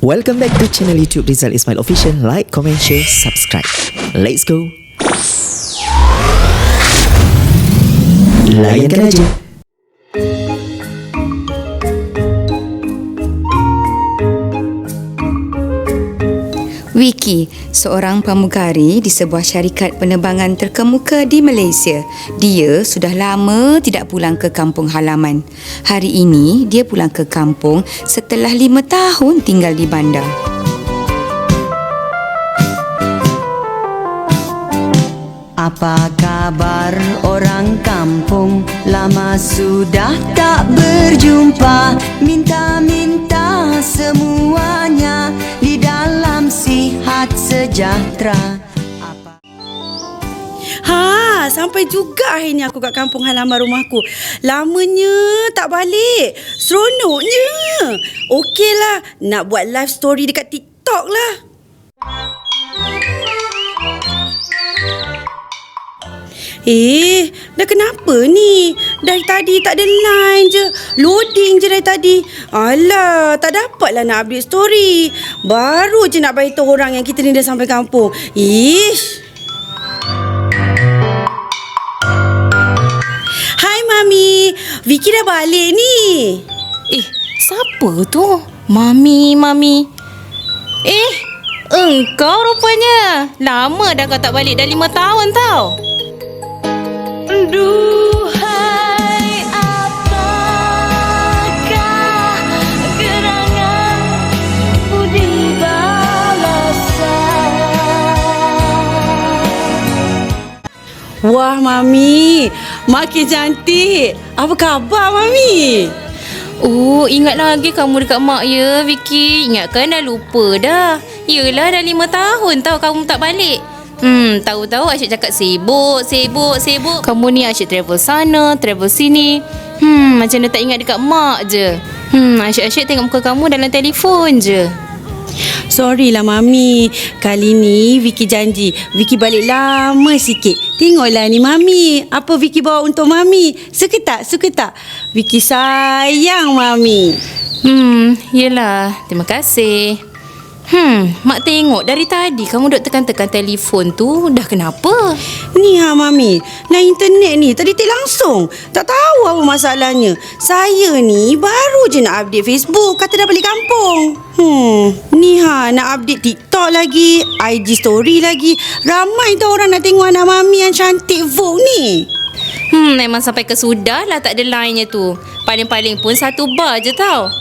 Welcome back to channel YouTube Rizal Ismail Official. Like, comment, share, subscribe. Let's go. Layankan aja. Wiki, seorang pramugari di sebuah syarikat penerbangan terkemuka di Malaysia. Dia sudah lama tidak pulang ke kampung halaman. Hari ini, dia pulang ke kampung setelah lima tahun tinggal di bandar. Apa kabar orang kampung Lama sudah tak berjumpa Minta-minta semuanya sejahtera Apa Ha, sampai juga akhirnya aku kat kampung halaman rumahku. Lamanya tak balik. Seronoknya. Okeylah, nak buat live story dekat TikTok lah. Eh, dah kenapa ni? Dari tadi tak ada line je. Loading je dari tadi. Alah, tak dapatlah nak update story. Baru je nak beritahu orang yang kita ni dah sampai kampung. Ish. Hai Mami, Vicky dah balik ni. Eh, siapa tu? Mami, Mami. Eh, engkau rupanya. Lama dah kau tak balik, dah lima tahun tau. Wah Mami, makin cantik. Apa khabar Mami? Oh, ingat lagi kamu dekat mak ya, Vicky. Ingatkan dah lupa dah. Yelah, dah lima tahun tau kamu tak balik. Hmm, tahu-tahu Asyik cakap sibuk, sibuk, sibuk. Kamu ni asyik travel sana, travel sini. Hmm, macam dah tak ingat dekat mak je. Hmm, asyik-asyik tengok muka kamu dalam telefon je. Sorry lah Mami. Kali ni Vicky janji. Vicky balik lama sikit. Tengoklah ni Mami. Apa Vicky bawa untuk Mami? Suka tak? Suka tak? Vicky sayang Mami. Hmm, yelah. Terima kasih. Hmm, mak tengok dari tadi kamu duk tekan-tekan telefon tu. Dah kenapa? Ni ha Mami. Nah internet ni tadi tik langsung. Tak tahu apa masalahnya. Saya ni baru je nak update Facebook. Kata dah balik kampung. Hmm. Ni ha nak update TikTok lagi. IG story lagi. Ramai tau orang nak tengok anak Mami yang cantik Vogue ni. Hmm, memang sampai ke sudah lah tak ada line-nya tu. Paling-paling pun satu bar je tau.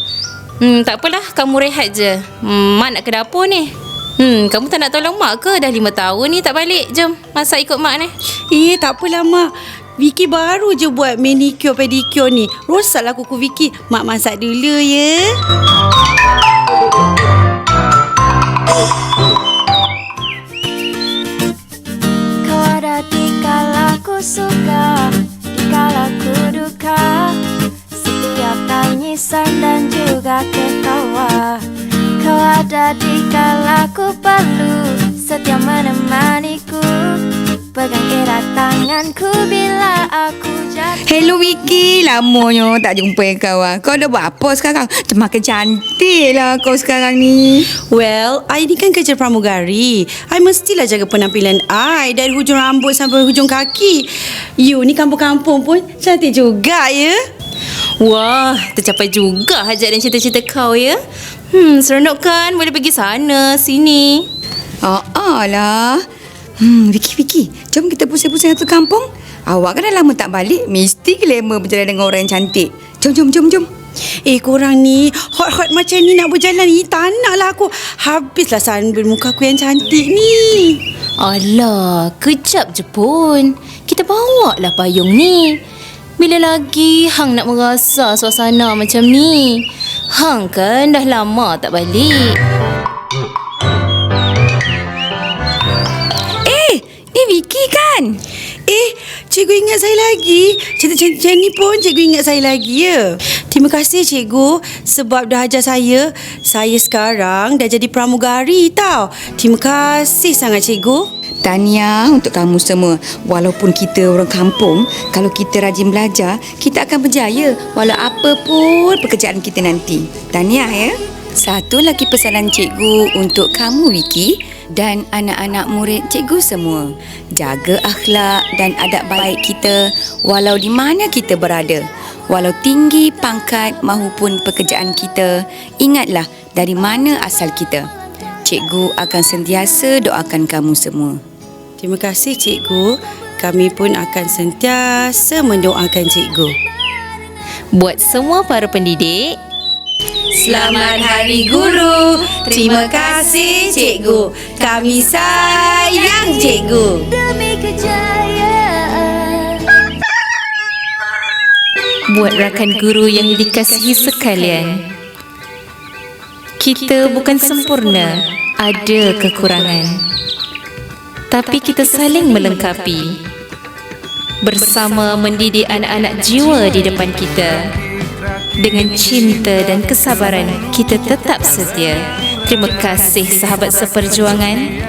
Hmm, tak apalah, kamu rehat je. Hmm, mak nak ke dapur ni. Hmm, kamu tak nak tolong mak ke? Dah lima tahun ni tak balik. Jom, masak ikut mak ni. Eh, tak apalah Mak. Vicky baru je buat manicure pedicure ni. Rosaklah kuku Vicky. Mak masak dulu ya. Kau ada di kala ku suka tangisan dan juga ketawa Kau ada di kala ku perlu Setiap menemaniku Pegang erat tanganku bila aku jatuh Hello Wiki, lamanya tak jumpa kau ah. Kau dah buat apa sekarang? Makin cantik lah kau sekarang ni. Well, I ni kan kerja pramugari. I mestilah jaga penampilan I dari hujung rambut sampai hujung kaki. You ni kampung-kampung pun cantik juga ya. Wah, tercapai juga hajat dan cita-cita kau ya. Hmm, seronok kan? Boleh pergi sana, sini. Oh, oh lah. Hmm, Wiki, Wiki. Jom kita pusing-pusing satu kampung. Awak kan dah lama tak balik. Mesti glamour berjalan dengan orang yang cantik. Jom, jom, jom, jom. Eh korang ni hot-hot macam ni nak berjalan ni tak nak lah aku. Habislah sunburn muka aku yang cantik ni. Alah, kejap je pun. Kita bawa lah payung ni. Bila lagi Hang nak merasa suasana macam ni? Hang kan dah lama tak balik. Eh, ni Wiki kan? Cikgu ingat saya lagi. Cerita macam ni pun cikgu ingat saya lagi ya. Terima kasih cikgu sebab dah ajar saya. Saya sekarang dah jadi pramugari tau. Terima kasih sangat cikgu. Tahniah untuk kamu semua. Walaupun kita orang kampung, kalau kita rajin belajar, kita akan berjaya walau apa pun pekerjaan kita nanti. Tahniah ya. Satu lagi pesanan cikgu untuk kamu Wiki dan anak-anak murid cikgu semua. Jaga akhlak dan adab baik kita walau di mana kita berada. Walau tinggi pangkat maupun pekerjaan kita, ingatlah dari mana asal kita. Cikgu akan sentiasa doakan kamu semua. Terima kasih cikgu. Kami pun akan sentiasa mendoakan cikgu. Buat semua para pendidik, Selamat Hari Guru. Terima kasih cikgu. Kami sayang cikgu. Demi kejayaan buat rakan guru yang dikasihi sekalian. Kita bukan sempurna, ada kekurangan. Tapi kita saling melengkapi. Bersama mendidik anak-anak jiwa di depan kita. Dengan cinta dan kesabaran, kita tetap setia. Terima kasih sahabat seperjuangan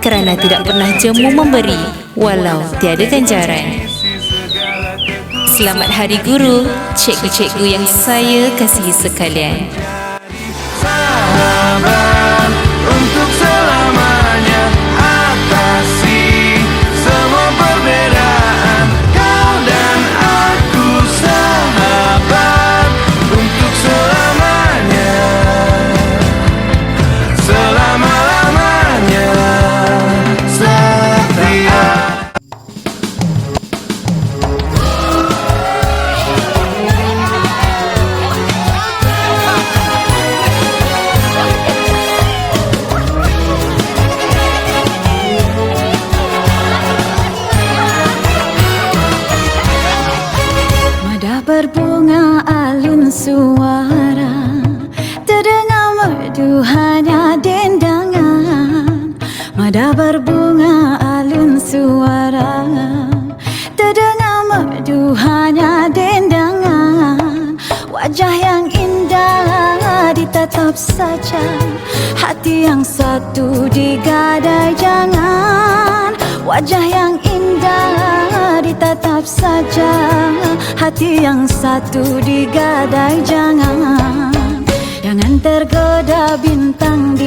kerana tidak pernah jemu memberi walau tiada ganjaran. Selamat Hari Guru, cikgu-cikgu yang saya kasihi sekalian. Merdu hanya dendangan Madah berbunga alun suara. Terdengar merdu hanya dendangan Wajah yang indah ditatap saja. Hati yang satu digadai jangan Wajah yang indah ditatap saja. Hati yang satu digadai Jangan tergoda bintang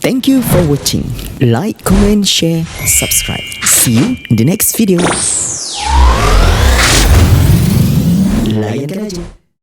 Thank you for watching. Like, comment, share, subscribe. See you in the next video. Layankan aja.